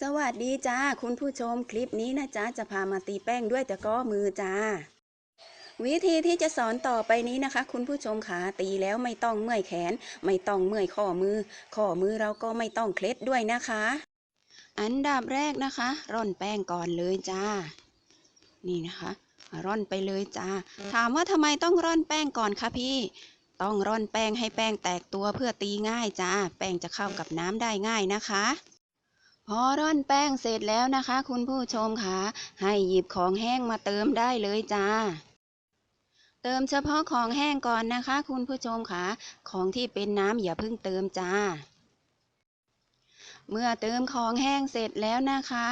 สวัสดีจ้าคุณผู้ชมคลิปนี้นะจ๊ะจะพามาตีแป้งด้วยตะก้อมือจ้า วิธีที่จะสอนต่อไปนี้นะคะ คุณผู้ชมขาตีแล้วไม่ต้องเมื่อยแขน ไม่ต้องเมื่อยข้อมือ ข้อมือเราก็ไม่ต้องเคล็ดด้วยนะคะ อันดับแรกนะคะ ร่อนแป้งก่อนเลยจ้า นี่นะคะ ร่อนไปเลยจ้า ถามว่าทำไมต้องร่อนแป้งก่อนคะพี่ต้องร่อนแป้งให้แป้งแตกตัวเพื่อตีง่ายจ้า แป้งจะเข้ากับน้ำได้ง่ายนะคะ พอร่อนแป้งเสร็จแล้วนะคะ คุณผู้ชมคะให้หยิบของแห้งมาเติมได้เลยจ้า เติมเฉพาะของแห้งก่อนนะคะ คุณผู้ชมคะของที่เป็นน้ำอย่าเพิ่งเติมจ้า เมื่อเติมของแห้งเสร็จแล้วนะคะ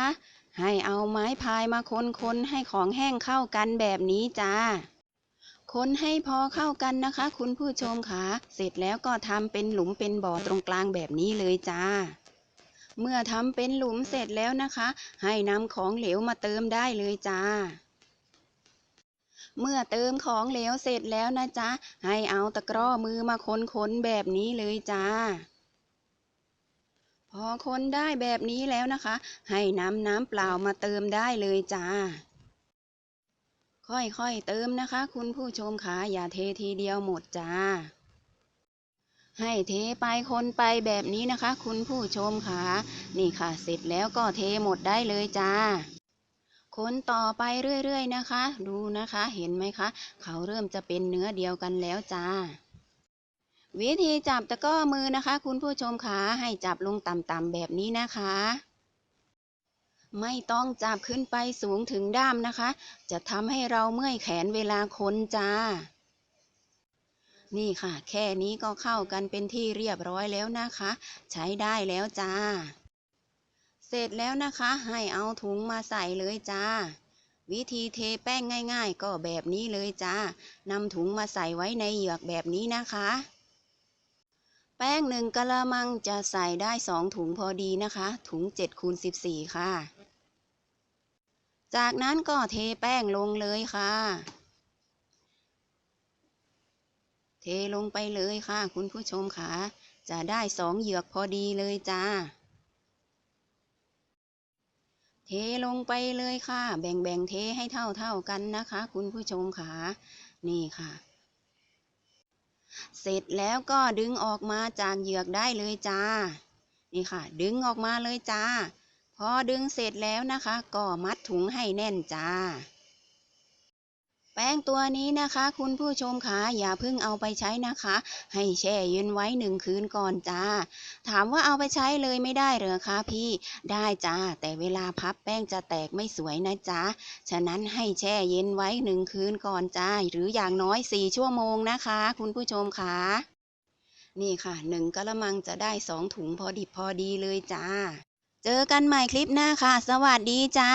ให้เอาไม้พายมาคนๆให้ของแห้งเข้ากันแบบนี้จ้าคนให้พอเข้ากันนะคะ คุณผู้ชมคะเสร็จแล้วก็ทำเป็นหลุมเป็นบ่อตรงกลางแบบนี้เลยจ้า เมื่อทำเป็นหลุมเสร็จแล้วนะคะ ให้นำของเหลวมาเติมได้เลยจ้า เมื่อเติมของเหลวเสร็จแล้วนะจ๊ะ ให้เอาตะกร้อมือมาคนๆแบบนี้เลยจ้า พอคนได้แบบนี้แล้วนะคะ ให้นำน้ำเปล่ามาเติมได้เลยจ้าค่อยๆเติมนะคะ คุณผู้ชมคะอย่าเททีเดียวหมดจ้า ให้เทไปคนไปแบบนี้นะคะ คุณผู้ชมค่ะนี่ค่ะ เสร็จแล้วก็เทหมดได้เลยจ้าคนต่อไปเรื่อยๆนะคะ ดูนะคะเห็นไหมคะ เขาเริ่มจะเป็นเนื้อเดียวกันแล้วจ้า วิธีจับตะก้อมือนะคะ คุณผู้ชมค่ะให้จับลงต่ำๆแบบนี้นะคะ ไม่ต้องจับขึ้นไปสูงถึงด้ามนะคะ จะทำให้เราเมื่อยแขนเวลาคนจ้า นี่ค่ะ แค่นี้ก็เข้ากันเป็นที่เรียบร้อยแล้วนะคะ ใช้ได้แล้วจ้า เสร็จแล้วนะคะ ให้เอาถุงมาใส่เลยจ้า วิธีเทแป้งง่าย ๆ ก็แบบนี้เลยจ้านำถุงมาใส่ไว้ในเหยือกแบบนี้นะคะแป้งหนึ่งกะละมังจะใส่ได้สองถุงพอดีนะคะ ถุง7คูณ14 ค่ะ จากนั้นก็เทแป้งลงเลยค่ะ เทลงไปเลยค่ะ คุณผู้ชมค่ะ จะได้สองเหยือกพอดีเลยจ้า เทลงไปเลยค่ะ แบ่งๆเทให้เท่าๆกันนะคะ คุณผู้ชมค่ะ นี่ค่ะ เสร็จแล้วก็ดึงออกมาจากเหยือกได้เลยจ้า นี่ค่ะ ดึงออกมาเลยจ้า พอดึงเสร็จแล้วนะคะ ก็มัดถุงให้แน่นจ้า แป้งตัวนี้นะคะ คุณผู้ชมคะอย่าเพิ่งเอาไปใช้นะคะ ให้แช่เย็นไว้หนึ่งคืนก่อนจ้า ถามว่าเอาไปใช้เลยไม่ได้เหรอคะพี่ได้จ้า แต่เวลาพับแป้งจะแตกไม่สวยนะจ๊ะฉะนั้นให้แช่เย็นไว้หนึ่งคืนก่อนจ้า หรืออย่างน้อยสี่ชั่วโมงนะคะ คุณผู้ชมคะนี่ค่ะหนึ่งกะละมังจะได้สองถุงพอดิบพอดีเลยจ้า เจอกันใหม่คลิปหน้าค่ะ สวัสดีจ้า